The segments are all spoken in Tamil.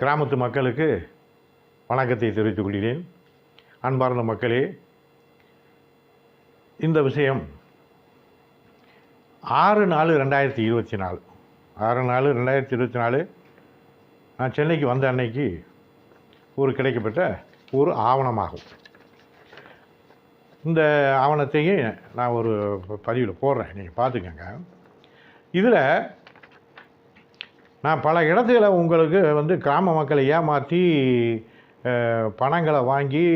கிராமத்து மக்களுக்கு வணக்கத்தை தெரிவித்துக் கொள்கிறேன். அன்பார்ந்த மக்களே இந்த விஷயம் ஆறு நாலு ரெண்டாயிரத்தி இருபத்தி நாலு. ஆறு நாலு ரெண்டாயிரத்தி இருபத்தி நாலு நான் சென்னைக்கு வந்த அன்னைக்கு ஒரு கிடைக்கப்பட்ட ஒரு ஆவணமாகும். இந்த ஆவணத்தையும் நான் ஒரு பதிவில் போடுறேன். நீங்கள் பார்த்துக்கங்க. இதில் நான் பல இடத்துல உங்களுக்கு வந்து கிராம மக்களை ஏமாற்றி பணங்களை வாங்கி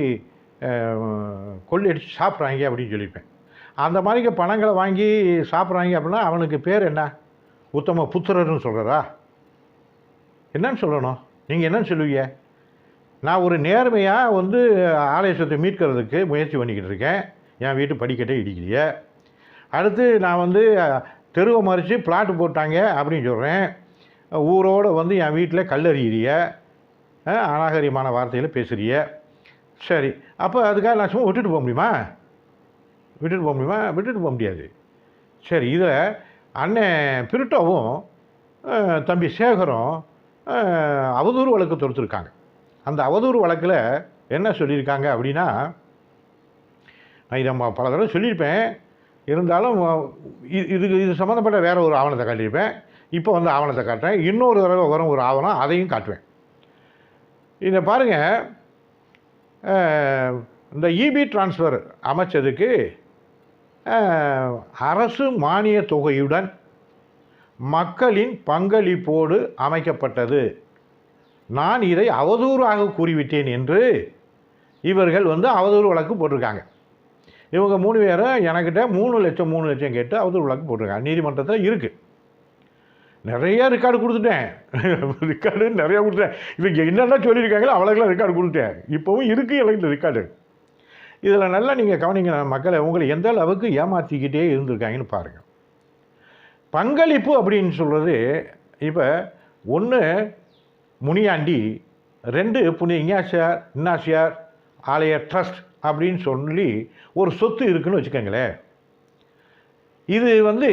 கொள்ளடிச்சு சாப்பிட்றாங்க அப்படின்னு சொல்லியிருப்பேன். அந்த மாதிரிக்கு பணங்களை வாங்கி சாப்பிட்றாங்க அப்படின்னா அவனுக்கு பேர் என்ன? உத்தம புத்திரர்னு சொல்கிறதா என்னன்னு சொல்லணும். நீங்கள் என்னன்னு சொல்லுவீங்க? நான் ஒரு நேர்மையாக வந்து ஆலயசத்தை மீட்கிறதுக்கு முயற்சி பண்ணிக்கிட்டு இருக்கேன். என் வீட்டு படிக்கட்டே இடிக்கலையே. அடுத்து நான் வந்து தெருவை மறித்து பிளாட்டு போட்டாங்க அப்படின்னு சொல்கிறேன் ஊரோடு வந்து என் வீட்டில் கல்லறியிறிய அநாகரியமான வார்த்தையில் பேசுகிறிய சரி அப்போ அதுக்காக நான் சும்மா விட்டுட்டு போக முடியுமா? விட்டுட்டு போக முடியுமா? விட்டுட்டு போக முடியாது. சரி இதில் அண்ணன் பிரிட்டோவும் தம்பி சேகரும் அவதூறு வழக்கு தொடுத்துருக்காங்க. அந்த அவதூறு வழக்கில் என்ன சொல்லியிருக்காங்க அப்படின்னா நான் இதை ம- பல தடவை சொல்லியிருப்பேன். இருந்தாலும் இது இதுக்கு இது சம்மந்தப்பட்ட வேறு ஒரு ஆவணத்தை காட்டியிருப்பேன். இப்போ வந்து ஆவணத்தை காட்டுறேன். இன்னொரு தடவை வரும் ஒரு ஆவணம் அதையும் காட்டுவேன். இதை பாருங்கள் இந்த இபி டிரான்ஸ்ஃபர் அமைச்சதுக்கு அரசு மானிய தொகையுடன் மக்களின் பங்களிப்போடு அமைக்கப்பட்டது. நான் இதை அவதூறாக கூறிவிட்டேன் என்று இவர்கள் வந்து அவதூறு வழக்கு போட்டிருக்காங்க. இவங்க மூணு பேரும் எனக்கிட்ட மூணு லட்சம் மூணு லட்சம் கேட்டு அவதூறு வழக்கு போட்டிருக்காங்க. நீதிமன்றத்தில் இருக்குது நிறைய ரெக்கார்டு கொடுத்துட்டேன். ரெக்கார்டு நிறையா கொடுத்துட்டேன். இவங்க என்னென்ன சொல்லியிருக்காங்களோ அவ்வளோக்கெல்லாம் ரெக்கார்டு கொடுத்தேன் இப்போவும் இருக்குது எனக்கு இந்த ரெக்கார்டு இதில் நல்லா நீங்கள் கவனிங்க மக்களை உங்களை எந்த அளவுக்கு ஏமாற்றிக்கிட்டே இருந்திருக்காங்கன்னு பாருங்கள் பங்களிப்பு அப்படின்னு சொல்கிறது இப்போ ஒன்று முனியாண்டி ரெண்டு புனித இஞ்ஞாசியார் இன்னாசியார் ஆலய ட்ரஸ்ட் அப்படின்னு சொல்லி ஒரு சொத்து இருக்குன்னு வச்சுக்கோங்களேன். இது வந்து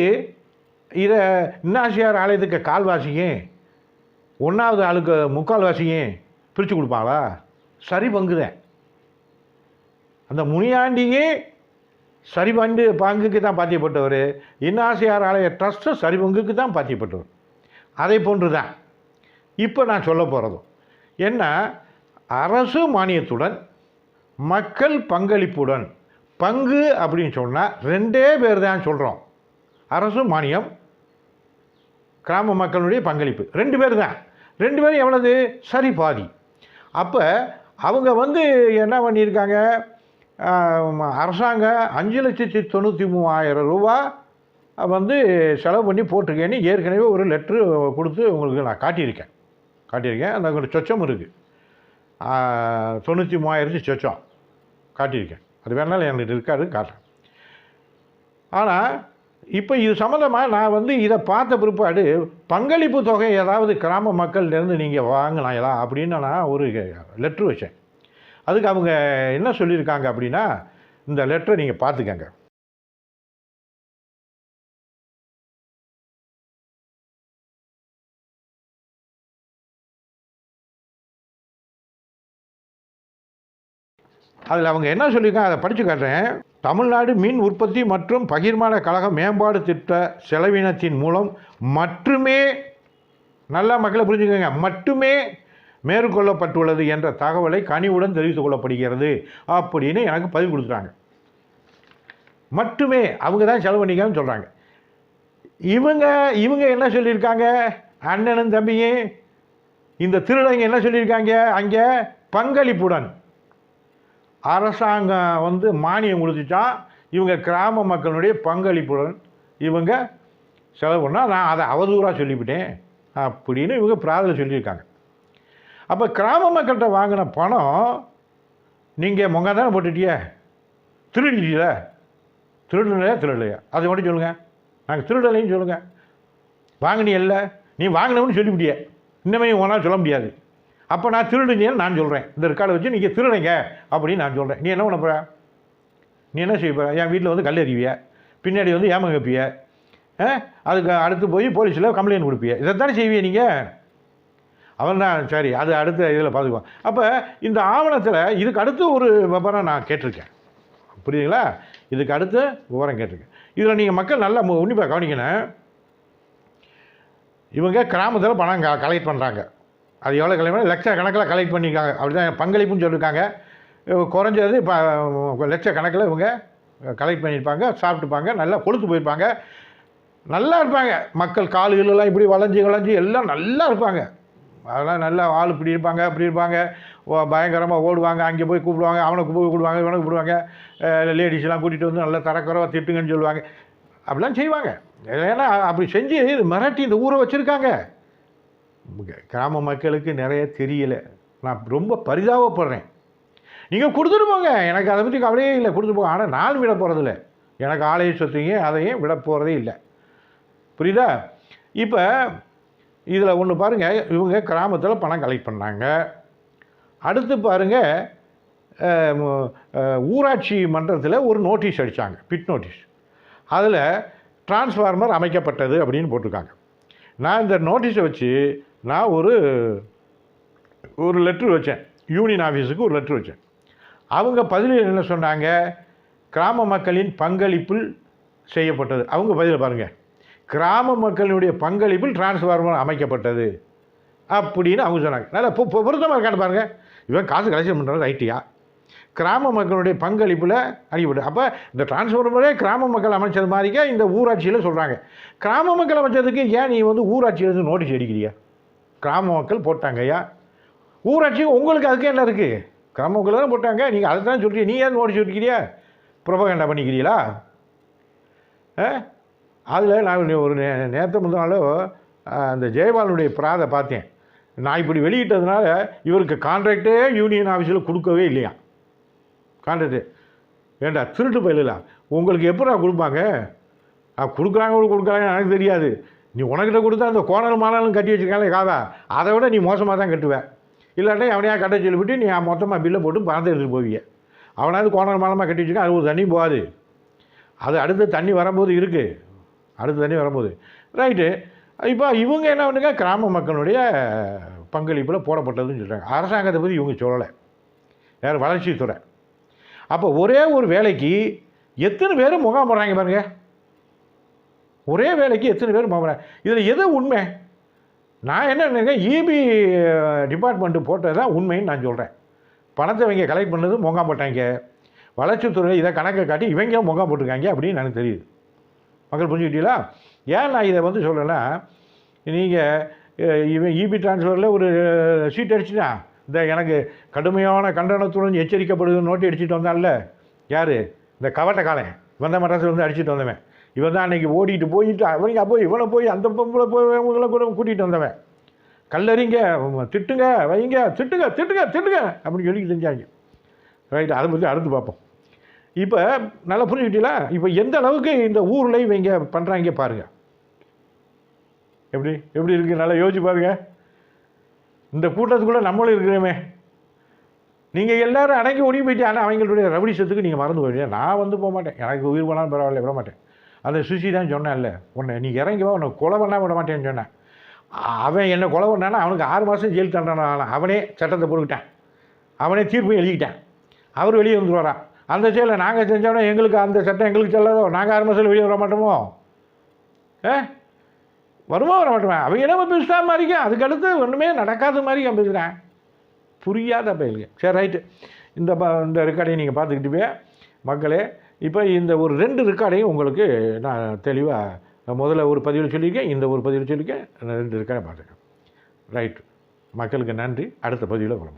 இதை இன்னாசியார் ஆலயத்துக்கு கால்வாசியும் ஒன்றாவது ஆளுக்கு முக்கால்வாசியும் பிரித்து கொடுப்பாங்களா சரி பங்குதான் அந்த முனியாண்டியே சரி பண்டு பங்குக்கு தான் பாத்தியப்பட்டவர். இன்னாசியார் ஆலய ட்ரஸ்ட்டும் சரி பங்குக்கு தான் பாத்தியப்பட்டவர். அதை போன்று தான் இப்போ நான் சொல்ல போகிறதும் என்ன? அரசு மானியத்துடன் மக்கள் பங்களிப்புடன் பங்கு அப்படின்னு சொன்னால் ரெண்டே பேர் தான் சொல்கிறோம் அரசு மானியம் கிராம மக்களுடைய பங்களிப்பு. ரெண்டு பேர் தான் ரெண்டு பேரும் எவ்வளவு? சரி பாதி. அப்போ அவங்க வந்து என்ன பண்ணியிருக்காங்க? அரசாங்கம் அஞ்சு லட்சத்தி தொண்ணூற்றி மூவாயிரம் ரூபா வந்து செலவு பண்ணி போட்டிருக்கேன்னு ஏற்கனவே ஒரு லெட்ரு கொடுத்து உங்களுக்கு நான் காட்டியிருக்கேன். காட்டியிருக்கேன். அந்த ஒரு சொச்சம் இருக்குது தொண்ணூற்றி மூவாயிரத்து சொச்சம் காட்டியிருக்கேன். அது வேணாலும் எனக்கு இருக்காது காட்டுறேன். ஆனால் இப்போ இது சம்மந்தமாக நான் வந்து இதை பார்த்த பிற்பாடு பங்களிப்பு தொகை ஏதாவது கிராம மக்கள்லேருந்து நீங்கள் வாங்கினாங்களா அப்படின்னு நான் ஒரு லெட்ரு வச்சேன். அதுக்கு அவங்க என்ன சொல்லியிருக்காங்க அப்படின்னா இந்த லெட்டரை நீங்கள் பார்த்துக்கங்க. அதில் அவங்க என்ன சொல்லியிருக்காங்க அதை படித்து காட்டுறேன். தமிழ்நாடு மின் உற்பத்தி மற்றும் பகிர்மான கழக மேம்பாடு திட்ட செலவினத்தின் மூலம் மட்டுமே நல்லா மக்களை புரிஞ்சுக்கோங்க மட்டுமே மேற்கொள்ளப்பட்டுள்ளது என்ற தகவலை கனிவுடன் தெரிவித்துக் கொள்ளப்படுகிறது அப்படின்னு எனக்கு பதிவு கொடுத்துட்டாங்க. மட்டுமே அவங்க தான் செலவு பண்ணிக்கான்னு சொல்கிறாங்க இவங்க இவங்க என்ன சொல்லியிருக்காங்க? அண்ணனும் தம்பியும் இந்த திருடங்க என்ன சொல்லியிருக்காங்க? அங்கே பங்களிப்புடன். அரசாங்கம் வந்து மானியம் கொடுத்துச்சான் இவங்க கிராம மக்களுடைய பங்களிப்புடன் இவங்க செலவு பண்ணால் நான் அதை அவதூறாக சொல்லிவிட்டேன். அப்படின்னு இவங்க பிரார்த்தனை சொல்லியிருக்காங்க. அப்போ கிராம மக்கள்கிட்ட வாங்கின பணம் நீங்கள் மொங்க தானே போட்டுட்டிய? திருடிட்டீல? திருடலையா திருடலையா? அதை மட்டும் சொல்லுங்கள் நாங்கள் திருடலைன்னு சொல்லுங்கள் வாங்கினியல்ல. நீ வாங்கினவன்னு சொல்லிவிட்டிய. இன்னமே உன்னால் சொல்ல முடியாது. அப்போ நான் திருடுங்கன்னு நான் சொல்கிறேன் இந்த ரெக்கார்டை வச்சு நீங்கள் திருடுங்க அப்படின்னு நான் சொல்கிறேன் நீ என்ன பண்ண போகிற நீ என்ன செய்ய போகிற என் வீட்டில் வந்து கல் எறிவிய. பின்னாடி வந்து ஏமாங்கப்பிய அதுக்கு அடுத்து போய் போலீஸில் கம்ப்ளைண்ட் கொடுப்பிய. இதைத்தானே செய்வீங்க நீங்கள் அவன் தான் சரி அது அடுத்த இதில் பார்த்துக்குவோம். அப்போ இந்த ஆவணத்தில் இதுக்கு அடுத்து ஒரு விவரம் நான் கேட்டிருக்கேன். புரியுதுங்களா? இதுக்கு அடுத்து விவரம் கேட்டிருக்கேன். இதில் நீங்கள் மக்கள் நல்லா மு- உன்னிப்பாக கவனிக்கணும். இவங்க கிராமத்தில் பணம் க கலெக்ட் பண்ணுறாங்க அது எவ்வளோ கலெக்ட் லட்ச கணக்கில் கலெக்ட் பண்ணியிருக்காங்க. அப்படி தான் பங்களிப்புன்னு சொல்லியிருக்காங்க. குறைஞ்சது இப்போ லட்ச கணக்கில் இவங்க கலெக்ட் பண்ணியிருப்பாங்க சாப்பிட்டுப்பாங்க நல்லா கொழுத்து போயிருப்பாங்க. நல்லா இருப்பாங்க. மக்கள் கால்களெல்லாம் இப்படி வளைஞ்சி வளைஞ்சி எல்லாம் நல்லா இருப்பாங்க. அதெல்லாம் நல்லா ஆள் இப்படி இருப்பாங்க அப்படி இருப்பாங்க. பயங்கரமாக ஓடுவாங்க. அங்கே போய் கூப்பிடுவாங்க. அவனை போய் கூப்பிடுவாங்க இவனை கூப்பிடுவாங்க. லேடிஸ்லாம் கூட்டிகிட்டு வந்து நல்லா தரக்குறவா திட்டுங்கன்னு சொல்லுவாங்க. அப்படிலாம் செய்வாங்க. ஏன்னா அப்படி செஞ்சு மிரட்டி இந்த ஊரை வச்சுருக்காங்க. கிராம மக்களுக்கு நிறைய தெரியலை. நான் ரொம்ப பரிதாபப்படுறேன். நீங்கள் கொடுத்துட்டு போங்க. எனக்கு அதை பற்றி கவலையே இல்லை. கொடுத்துட்டு போங்க. ஆனால் நான் விட போகிறதில்ல எனக்கு ஆலயம் சொத்துங்க அதையும் விட போகிறதே இல்லை. புரியுதா? இப்போ இதில் ஒன்று பாருங்கள் இவங்க கிராமத்தில் பணம் கலெக்ட் பண்ணாங்க. அடுத்து பாருங்கள் ஊராட்சி மன்றத்தில் ஒரு நோட்டீஸ் அடித்தாங்க பிட் நோட்டீஸ் அதில் டிரான்ஸ்ஃபார்மர் அமைக்கப்பட்டது அப்படின்னு போட்டிருக்காங்க. நான் இந்த நோட்டீஸை வச்சு நான் ஒரு ஒரு லெட்ரு வச்சேன். யூனியன் ஆஃபீஸுக்கு ஒரு லெட்ரு வச்சேன். அவங்க பதிலில் என்ன சொன்னாங்க? கிராம மக்களின் பங்களிப்பில் செய்யப்பட்டது. அவங்க பதில் பாருங்கள் கிராம மக்களினுடைய பங்களிப்பில் டிரான்ஸ்ஃபார்மர் அமைக்கப்பட்டது. அப்படின்னு அவங்க சொன்னாங்க. நல்லா பொ பொருத்தமாக இருக்கான்னு பாருங்கள் இவன் காசு கலெக்ஷன் பண்ணுறது ஐடியா கிராம மக்களுடைய பங்களிப்பில் அடிப்பட்டு அப்போ இந்த டிரான்ஸ்ஃபார்மரே கிராம மக்கள் அமைச்சது மாதிரிக்கா இந்த ஊராட்சியில் சொல்கிறாங்க கிராம மக்கள் அமைச்சதுக்கு ஏன் நீ வந்து ஊராட்சியிலேருந்து நோட்டீஸ் அடிக்கிறியா கிராம மக்கள் போட்டாங்க ஐயா. ஊராட்சி உங்களுக்கு அதுக்கு என்ன இருக்குது கிராம மக்கள் தானே போட்டாங்க. நீங்கள் அதை தான் சொல்கிறீங்க நீ ஏன் நோட்டீஸ் அடிக்கிறியா புரபகண்டா பண்ணிக்கிறீங்களா? அதில் நான் ஒரு நே நேற்று முந்தின அந்த ஜெயபாலனுடைய பிராதை பார்த்தேன். நான் இப்படி வெளியிட்டதுனால இவருக்கு கான்ட்ராக்டே யூனியன் ஆஃபீஸில் கொடுக்கவே இல்லையா? கான்ட்ராக்டு ஏண்டா திருட்டு பயிலா உங்களுக்கு எப்படா கொடுப்பாங்க? கொடுக்குறாங்க கொடுக்குறாங்க எனக்கு தெரியாது. நீ உனக்கிட்ட கொடுத்தா அந்த கோணல் மானாலும் கட்டி வச்சிருக்காங்களே காதா. அதை விட நீ மோசமாக தான் கட்டுவேன் இல்லாட்டா அவனையா கட்ட சொல்லிவிட்டு நீ மொத்தமாக பில்லை போட்டு பணத்தை எடுத்துகிட்டு போவிய அவனாவது கோணல் மானமாக கட்டி வச்சுருக்கா அது ஒரு தண்ணி போகாது. அது அடுத்து தண்ணி வரும்போது இருக்குது அடுத்த தண்ணி வரும்போது. ரைட்டு இப்போ இவங்க என்ன பண்ணுங்க கிராம மக்களுடைய பங்களிப்பில் போடப்பட்டதுன்னு சொல்கிறாங்க அரசாங்கத்தை பற்றி இவங்க சொல்லலை. வேறு வளர்ச்சித்துறை. அப்போ ஒரே ஒரு வேலைக்கு எத்தனை பேர் முகாம் போடுறாங்க பாருங்கள் ஒரே வேலைக்கு எத்தனை பேர் போகிறேன் இதில் எது உண்மை? நான் என்ன நினைக்கிறேன் இபி டிபார்ட்மெண்ட்டு போட்டது தான் உண்மைன்னு நான் சொல்கிறேன் பணத்தை இவங்க கலெக்ட் பண்ணது முகாம் போட்டாங்க. வளர்ச்சித்துறையில் இதை கணக்கை காட்டி இவங்க முகாம் போட்டிருக்காங்க அப்படின்னு எனக்கு தெரியுது. மக்கள் புரிஞ்சுக்கிட்டீங்களா? ஏன் நான் இதை வந்து சொல்கிறேன்னா நீங்கள் இவன் இபி டிரான்ஸ்ஃபரில் ஒரு சீட் அடிச்சுனா இந்த எனக்கு கடுமையான கண்டனத்துடன் எச்சரிக்கப்படுது நோட்டி அடிச்சுட்டு வந்தான்ல. யார்? இந்த கவட்ட காலன் வந்த மட்டத்தில் வந்து அடிச்சுட்டு வந்தவன். இவன் தான் அன்றைக்கி ஓடிட்டு போயிட்டு அவனுங்க போய் இவனை போய் அந்த பொம்பளை போய் இவங்களை கூட கூட்டிகிட்டு வந்தவன். கல்லறிங்க திட்டுங்க வைங்க திட்டுங்க திட்டுங்க திட்டுங்க அப்படின்னு சொல்லி செஞ்சாங்க. ரைட் அதை பற்றி அடுத்து பார்ப்போம். இப்போ நல்லா புரிஞ்சுக்கிட்டீங்களா? இப்போ எந்த அளவுக்கு இந்த ஊரில் இவங்க பண்ணுறாங்க பாருங்கள் எப்படி எப்படி இருக்குது நல்லா யோசிச்சு பாருங்க. இந்த கூட்டத்துக்குள்ளே நம்மளும் இருக்கிறோமே. நீங்கள் எல்லோரும் அடங்கி ஒடுங்கி போயிட்டு ஆனால் அவங்களுடைய ரவுடிசத்துக்கு நீங்கள் மறந்து போயிட்டீங்க. நான் வந்து போக மாட்டேன். எனக்கு உயிர் போனாலும் பரவாயில்ல விட மாட்டேன். அந்த சுசி தான் சொன்னேன்ல உன்னை நீ இறங்கி வா உன்னை கொலை பண்ணால் விட மாட்டேன்னு சொன்னேன். அவன் என்னை கொலை பண்ணானா அவனுக்கு ஆறு மாதம் ஜெயில் தண்டனை அவனே சட்டத்தை பொறுக்கிட்டான் அவனே தீர்ப்பு எழுதிக்கிட்டான். அவர் வெளியே வந்துடுவாரான் அந்த செயலை நாங்கள் செஞ்சோம்னா எங்களுக்கு அந்த சட்டம் எங்களுக்கு செல்லாதோ? நாங்கள் ஆறு மாதத்தில் வெளியே வர மாட்டோமோ? ஏ வருமா வர மாட்டோமா? அவங்க என்ன பேசுகிற மாதிரிங்க அதுக்கடுத்து ஒன்றுமே நடக்காத மாதிரி அவன் பேசுகிறேன் புரியாத பயிலுங்க. சரி ரைட்டு இந்த ப இந்த ரெக்கார்டையும் நீங்கள் பார்த்துக்கிட்டு மக்களே இப்போ இந்த ஒரு ரெண்டு ரெக்கார்டையும் உங்களுக்கு நான் தெளிவாக முதல்ல ஒரு பதிவில் சொல்லியிருக்கேன் இந்த ஒரு பதிவில் சொல்லியிருக்கேன் ரெண்டு ரெக்கார்டை பார்த்துருக்கேன். ரைட். மக்களுக்கு நன்றி. அடுத்த பதிவில் வரும்